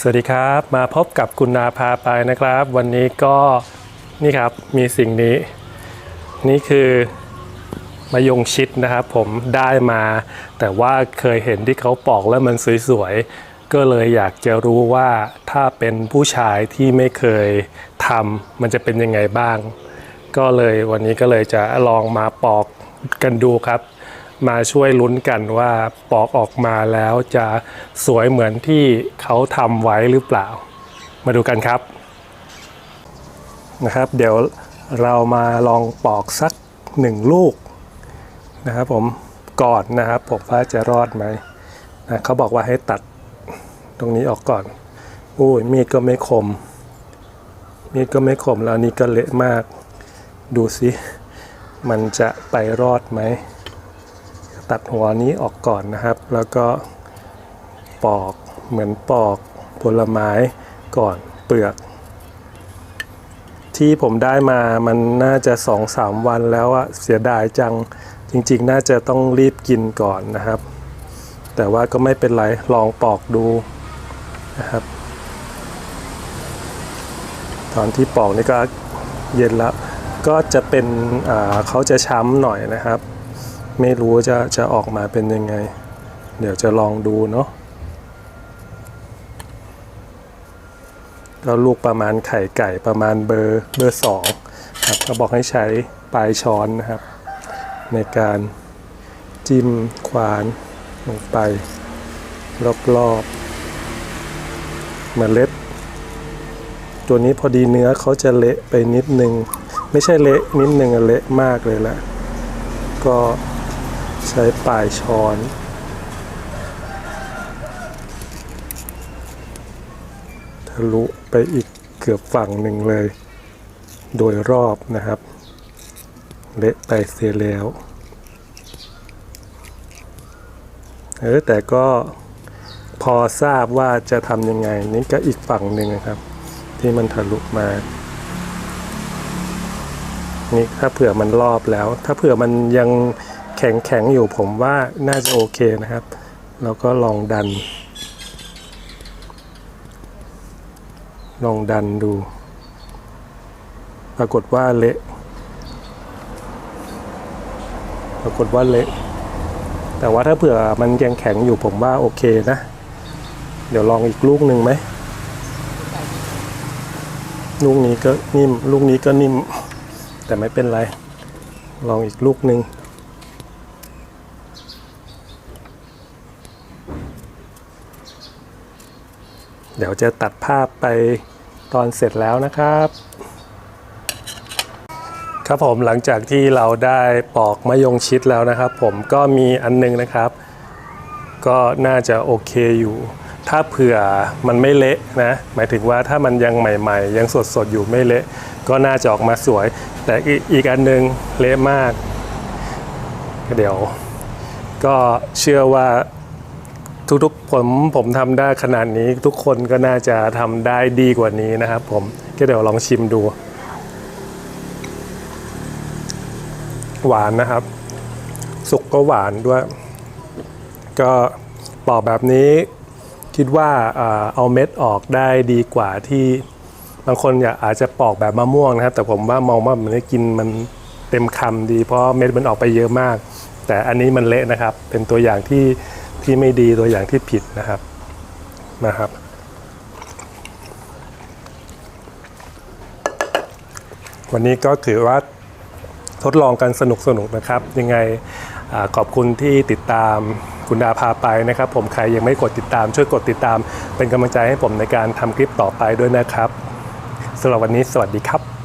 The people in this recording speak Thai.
สวัสดีครับ มาพบกับคุณนาพาไปนะครับ วันนี้ก็นี่ครับมีสิ่งนี้ นี่คือมะยงชิดนะครับ ผมได้มา แต่ว่าเคยเห็นที่เขาปอกแล้วมันสวยๆ ก็เลยอยากจะรู้ว่าถ้าเป็นผู้ชายที่ไม่เคยทำมันจะเป็นยังไงบ้าง ก็เลยวันนี้ก็เลยจะลองมาปอกกันดูครับ มาช่วยลุ้นกันว่าปอกออกมาแล้วจะสวยเหมือนที่เขาทำไว้หรือเปล่า มาดูกันครับนะครับ เดี๋ยวเรามาลองปอกสักหนึ่งลูกนะครับผมก่อนนะครับผมว่าจะรอดไหมนะเขาบอกว่าให้ตัดตรงนี้ออกก่อนอุ้ยมีดก็ไม่คม มีดก็ไม่คมแล้วนนี้ก็เละมาก ดูสิมันจะไปรอดไหม ตัดหัวนี้ออกก่อนนะครับ แล้วก็ปอกเหมือนปอกผลไม้ก่อนเปลือก ที่ผมได้มามันน่าจะสองสามวันแล้วอะเสียดายจังจริงๆ น่าจะต้องรีบกินก่อนนะครับ แต่ว่าก็ไม่เป็นไร ลองปอกดูนะครับ ตอนที่ปอกนี่ก็เย็นแล้ว ก็จะเป็นเขาจะช้ำหน่อยนะครับ ไม่รู้จะจะออกมาเป็นยังไง เดี๋ยวจะลองดูเนาะก็ลูกประมาณไข่ไก่ประมาณเบอร์เบอร์สองครับเขาบอกให้ใช้ปลายช้อนนะครับ ในการจิ้มขวานลงไป รอบๆเมล็ด ตัวนี้พอดีเนื้อเขาจะเละไปนิดนึง ไม่ใช่เละนิดนึงอะเละมากเลยแหละก็ ใช้ปลายช้อนทะลุไปอีกเกือบฝั่งหนึ่งเลย โดยรอบนะครับ เละไปเสียแล้วเออแต่ก็พอทราบว่าจะทำยังไง นี่ก็อีกฝั่งหนึ่งนะครับ ที่มันทะลุมา นี่ถ้าเผื่อมันรอบแล้ว ถ้าเผื่อมันยัง แข็งแข็งๆอยู่ผมว่าน่าจะโอเคนะครับ แล้วก็ลองดัน ลองดันดู ปรากฏว่าเละ ปรากฏว่าเละ แต่ว่าถ้าเผื่อมันยังแข็งอยู่ผมว่าโอเคนะ เดี๋ยวลองอีกลูกหนึ่งไหม ลูกนี้ก็นิ่ม ลูกนี้ก็นิ่ม แต่ไม่เป็นไร ลองอีกลูกหนึ่ง เดี๋ยวจะตัดภาพไปตอนเสร็จแล้วนะครับ ครับผมหลังจากที่เราได้ปอกมะยงชิดแล้วนะครับ ผมก็มีอันนึงนะครับ ก็น่าจะโอเคอยู่ ถ้าเผื่อมันไม่เละนะ หมายถึงว่าถ้ามันยังใหม่ ๆ ยังสดๆอยู่ไม่เละ ก็น่าจะออกมาสวย แต่อีกอันนึงเละมาก เดี๋ยว ก็เชื่อว่า ทุกๆผมผมทำได้ขนาดนี้ทุกคนก็น่าจะทำได้ดีกว่านี้นะครับผมก็เดี๋ยวลองชิมดู หวานนะครับ สุกก็หวานด้วย ก็ปอกแบบนี้คิดว่าเอาเม็ดออกได้ดีกว่าที่บางคนอยากอาจจะปอกแบบมะม่วงนะครับ แต่ผมว่ามองว่ามันได้กินมันเต็มคำดี เพราะเม็ดมันออกไปเยอะมาก แต่อันนี้มันเละนะครับ เป็นตัวอย่างที่ ที่ไม่ดีตัวอย่างที่ผิดนะครับนะครับวันนี้ก็ถือว่าทดลองกันสนุกสนุกนะครับ ยังไงอขอบคุณที่ติดตามคุณดาพาไปนะครับ ผมใครยังไม่กดติดตาม ช่วยกดติดตาม เป็นกำลังใจให้ผมในการทำคลิปต่อไปด้วยนะครับสำหรับวันนี้สวัสดีครับ